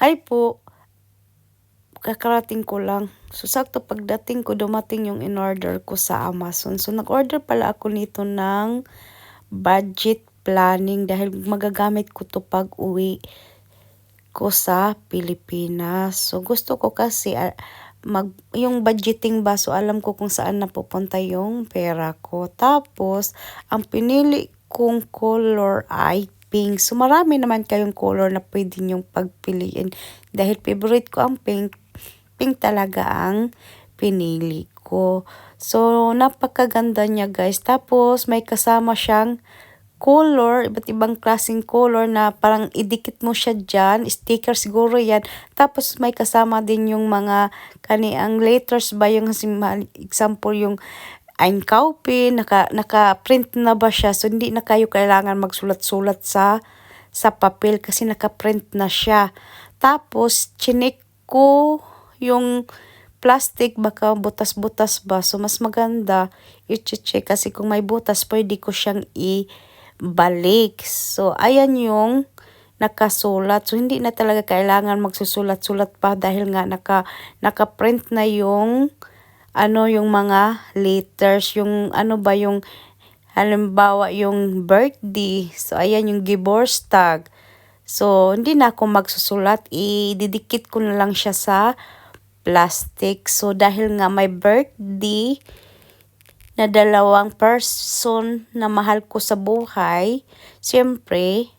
Hi po. Kakarating ko lang. So, sakto pagdating ko, dumating yung in-order ko sa Amazon. So, nag-order pala ako nito ng budget planning dahil magagamit ko to pag uwi ko sa Pilipinas. So, gusto ko kasi uh, mag, yung budgeting ba, so alam ko kung saan napupunta yung pera ko. Tapos, ang pinili kong color ay pink. So, marami naman kayong color na pwede nyong pagpiliin. Dahil favorite ko ang pink, pink talaga ang pinili ko. So, napakaganda niya guys. Tapos, may kasama siyang color, iba't ibang klaseng color na parang idikit mo siya dyan. Sticker siguro yan. Tapos, may kasama din yung mga kaniang letters ba yung example yung I'm copy, naka, naka-print na ba siya. So, hindi na kayo kailangan magsulat-sulat sa, sa papel kasi naka-print na siya. Tapos, chinik ko yung plastic, baka butas-butas ba. So, mas maganda i-check kasi kung may butas, pwede ko siyang i-balik. So, ayan yung nakasulat. So, hindi na talaga kailangan magsusulat-sulat pa dahil nga naka, naka-print na yung ano yung mga letters, yung ano ba yung halimbawa yung birthday. So ayan yung divorce tag. So hindi na ako magsusulat, ididikit ko na lang siya sa plastic. So dahil nga may birthday na dalawang person na mahal ko sa buhay, siyempre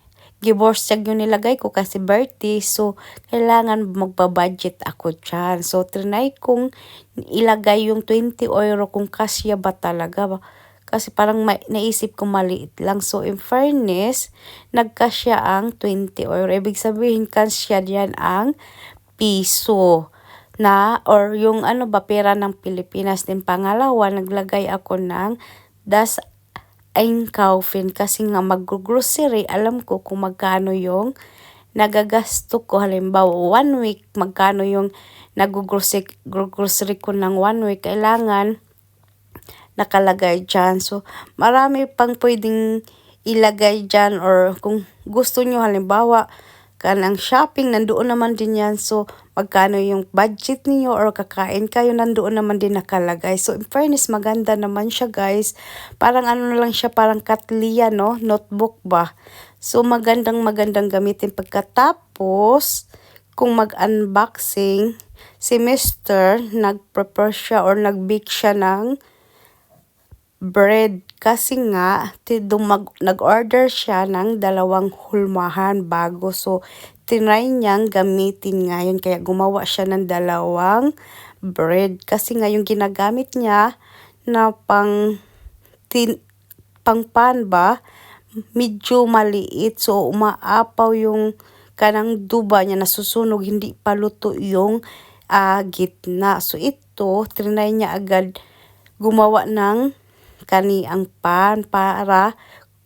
divorce check yung nilagay ko kasi birthday. So, kailangan magpa-budget ako dyan. So, trinay kong ilagay yung 20 euro kung kasya ba talaga. Kasi parang may, naisip ko maliit lang. So, in fairness, nagkasya ang 20 euro. Ibig sabihin, kasya diyan ang piso na or yung ano ba pera ng Pilipinas din pangalawa naglagay ako ng das ang kaufin kasi nga mag-grocery, alam ko kung magkano yung nagagasto ko. Halimbawa, one week, magkano yung nag-grocery grocery ko ng one week. Kailangan nakalagay dyan. So, marami pang pwedeng ilagay dyan or kung gusto nyo halimbawa, kanang shopping, nandoon naman din yan. So, magkano yung budget niyo or kakain kayo, nandoon naman din nakalagay. So, in fairness, maganda naman siya, guys. Parang ano na lang siya, parang katliya, no? Notebook ba? So, magandang magandang gamitin. Pagkatapos, kung mag-unboxing, si Mr. nag-prepare siya or nag-bake siya ng bread kasi nga nag-order siya ng dalawang hulmahan bago. So tinry niyang gamitin ngayon kaya gumawa siya ng dalawang bread. Kasi nga yung ginagamit niya na pang tin, pang pan ba medyo maliit. So umaapaw yung kanang duba niya. Nasusunog hindi pa luto yung uh, gitna. So ito trinay niya agad gumawa ng kani ang pan para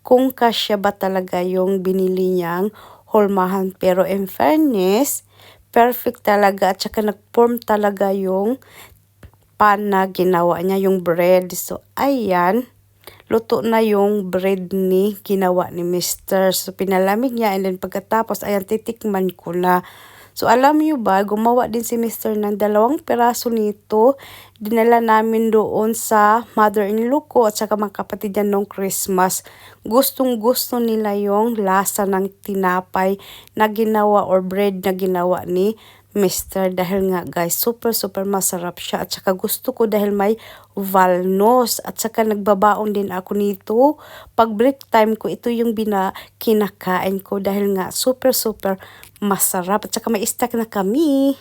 kung kasya ba talaga yung binili niyang hulmahan. Pero in fairness, perfect talaga at saka nag-form talaga yung pan na ginawa niya, yung bread. So, ayan, luto na yung bread ni ginawa ni Mr. So, pinalamig niya and then pagkatapos, ayan, titikman ko na. So, alam niyo ba, gumawa din si Mr. ng dalawang peraso nito. Dinala namin doon sa mother-in-law ko at saka mga kapatid niya nung Christmas. Gustong gusto nila yung lasa ng tinapay na ginawa or bread na ginawa ni Mr. Dahil nga guys, super super masarap siya. At saka gusto ko dahil may valnos. At saka nagbabaon din ako nito. Pag break time ko, ito yung bina kinakain ko. Dahil nga super super masarap. At saka may stack na kami.